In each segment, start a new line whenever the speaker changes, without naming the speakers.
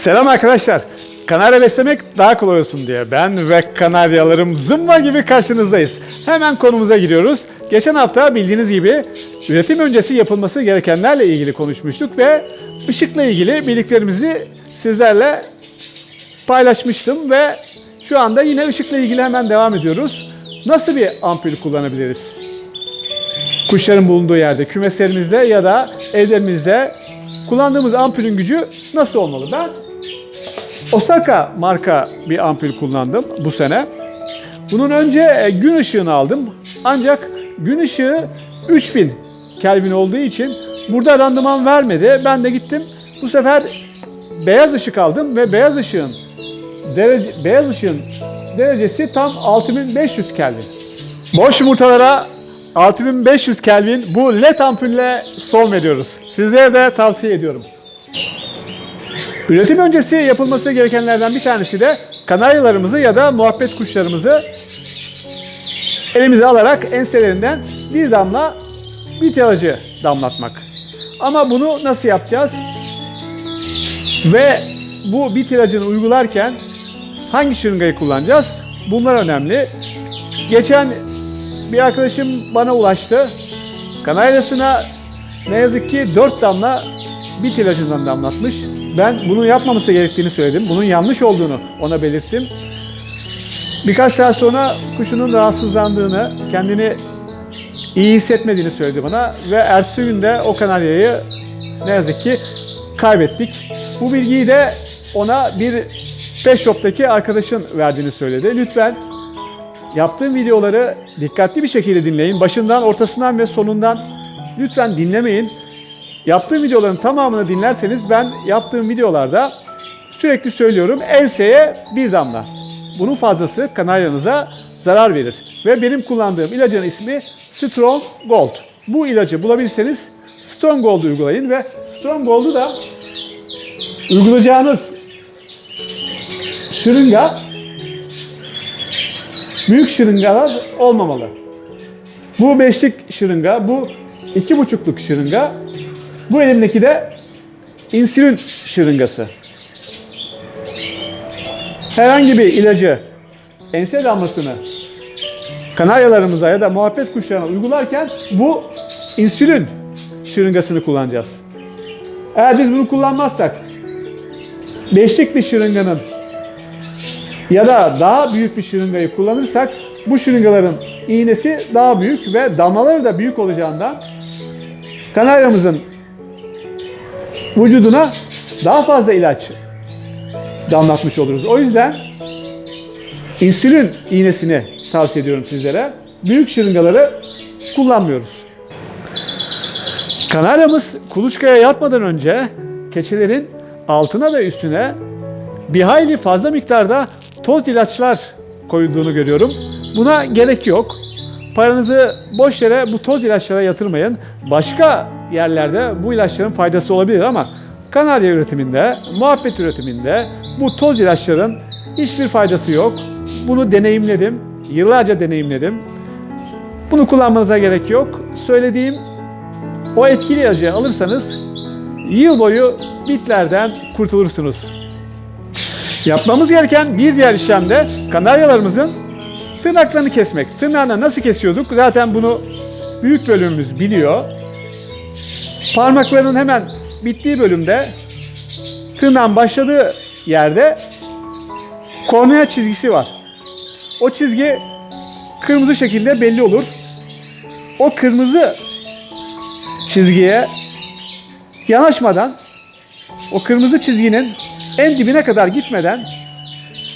Selam arkadaşlar. Kanarya beslemek daha kolay olsun diye ben ve kanaryalarım zımba gibi karşınızdayız. Hemen konumuza giriyoruz. Geçen hafta bildiğiniz gibi üretim öncesi yapılması gerekenlerle ilgili konuşmuştuk ve ışıkla ilgili bildiklerimizi sizlerle paylaşmıştım ve şu anda yine ışıkla ilgili hemen devam ediyoruz. Nasıl bir ampul kullanabiliriz? Kuşların bulunduğu yerde, kümeslerimizde ya da evlerimizde kullandığımız ampulün gücü nasıl olmalı? Ben Osaka marka bir ampul kullandım bu sene. Bunun önce e, gün ışığını aldım. Ancak gün ışığı 3000 Kelvin olduğu için burada randıman vermedi. Ben de gittim. Bu sefer beyaz ışık aldım ve beyaz ışığın derece, beyaz ışığın derecesi tam 6500 Kelvin. Boş yumurtalara 6500 Kelvin bu led ampulle son veriyoruz. Sizlere de tavsiye ediyorum. Üretim öncesi yapılması gerekenlerden bir tanesi de kanaryalarımızı ya da muhabbet kuşlarımızı elimize alarak enselerinden bir damla bit damlatmak. Ama bunu nasıl yapacağız? Ve bu bit ilacını uygularken hangi şırıngayı kullanacağız? Bunlar önemli. Geçen bir arkadaşım bana ulaştı. Kanaryasına ne yazık ki 4 damla bit ilacından damlatmış. Ben bunu yapmaması gerektiğini söyledim. Bunun yanlış olduğunu ona belirttim. Birkaç saat sonra kuşunun rahatsızlandığını, kendini iyi hissetmediğini söyledi bana ve ertesi günde o kanaryayı ne yazık ki kaybettik. Bu bilgiyi de ona bir pet shop'taki arkadaşın verdiğini söyledi. Lütfen yaptığım videoları dikkatli bir şekilde dinleyin. Başından, ortasından ve sonundan lütfen dinlemeyin. Yaptığım videoların tamamını dinlerseniz ben yaptığım videolarda sürekli söylüyorum enseye bir damla. Bunun fazlası kanaryanıza zarar verir. Ve benim kullandığım ilacın ismi Strong Gold. Bu ilacı bulabilirseniz Strong Gold uygulayın ve Strong Gold'u da uygulayacağınız şırınga büyük şırıngalar olmamalı. Bu beşlik şırınga, bu iki buçukluk şırınga, bu elimdeki de insülin şırıngası. Herhangi bir ilacı, ense damlasını kanaryalarımıza ya da muhabbet kuşlarına uygularken bu insülin şırıngasını kullanacağız. Eğer biz bunu kullanmazsak beşlik bir şırınganın ya da daha büyük bir şırıngayı kullanırsak bu şırıngaların iğnesi daha büyük ve damlaları da büyük olacağından kanaryamızın vücuduna daha fazla ilaç damlatmış oluruz. O yüzden insülin iğnesini tavsiye ediyorum sizlere. Büyük şırıngaları kullanmıyoruz. Kanaryamız kuluçkaya yatmadan önce keçilerin altına ve üstüne bir hayli fazla miktarda toz ilaçlar koyulduğunu görüyorum. Buna gerek yok. Paranızı boş yere bu toz ilaçlara yatırmayın. Başka yerlerde bu ilaçların faydası olabilir ama kanarya üretiminde, muhabbet üretiminde bu toz ilaçların hiçbir faydası yok. Bunu deneyimledim. Yıllarca deneyimledim. Bunu kullanmanıza gerek yok. Söylediğim o etkili ilacı alırsanız yıl boyu bitlerden kurtulursunuz. Yapmamız gereken bir diğer işlem de kanaryalarımızın tırnaklarını kesmek. Tırnağını nasıl kesiyorduk? Zaten bunu büyük bölümümüz biliyor. Parmaklarının hemen bittiği bölümde tırnağın başladığı yerde kornea çizgisi var. O çizgi kırmızı şekilde belli olur. O kırmızı çizgiye yanaşmadan o kırmızı çizginin en dibine kadar gitmeden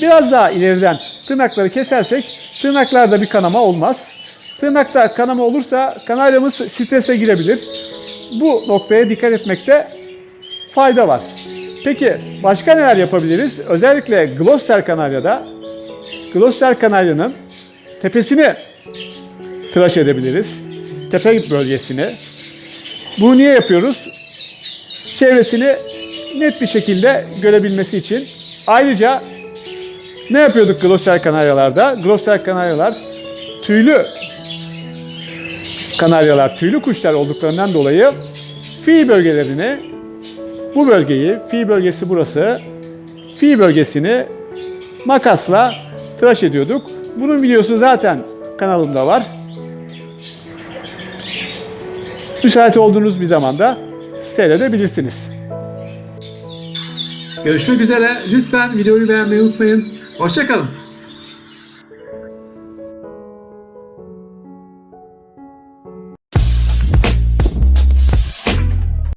biraz daha ileriden tırnakları kesersek tırnaklarda bir kanama olmaz. Tırnakta kanama olursa kanaryamız strese girebilir. Bu noktaya dikkat etmekte fayda var. Peki başka neler yapabiliriz? Özellikle Gloucester Kanarya'da Gloucester Kanarya'nın tepesini tıraş edebiliriz. Tepe bölgesini. Bunu niye yapıyoruz? Çevresini net bir şekilde görebilmesi için. Ayrıca ne yapıyorduk Gloucester Kanaryalarda? Gloucester Kanaryalar tüylü kanaryalar, tüylü kuşlar olduklarından dolayı fi bölgelerini, bu bölgeyi, fi bölgesi burası, fi bölgesini makasla tıraş ediyorduk. Bunun videosu zaten kanalımda var. Müsait olduğunuz bir zamanda seyredebilirsiniz. Görüşmek üzere. Lütfen videoyu beğenmeyi unutmayın. Hoşçakalın.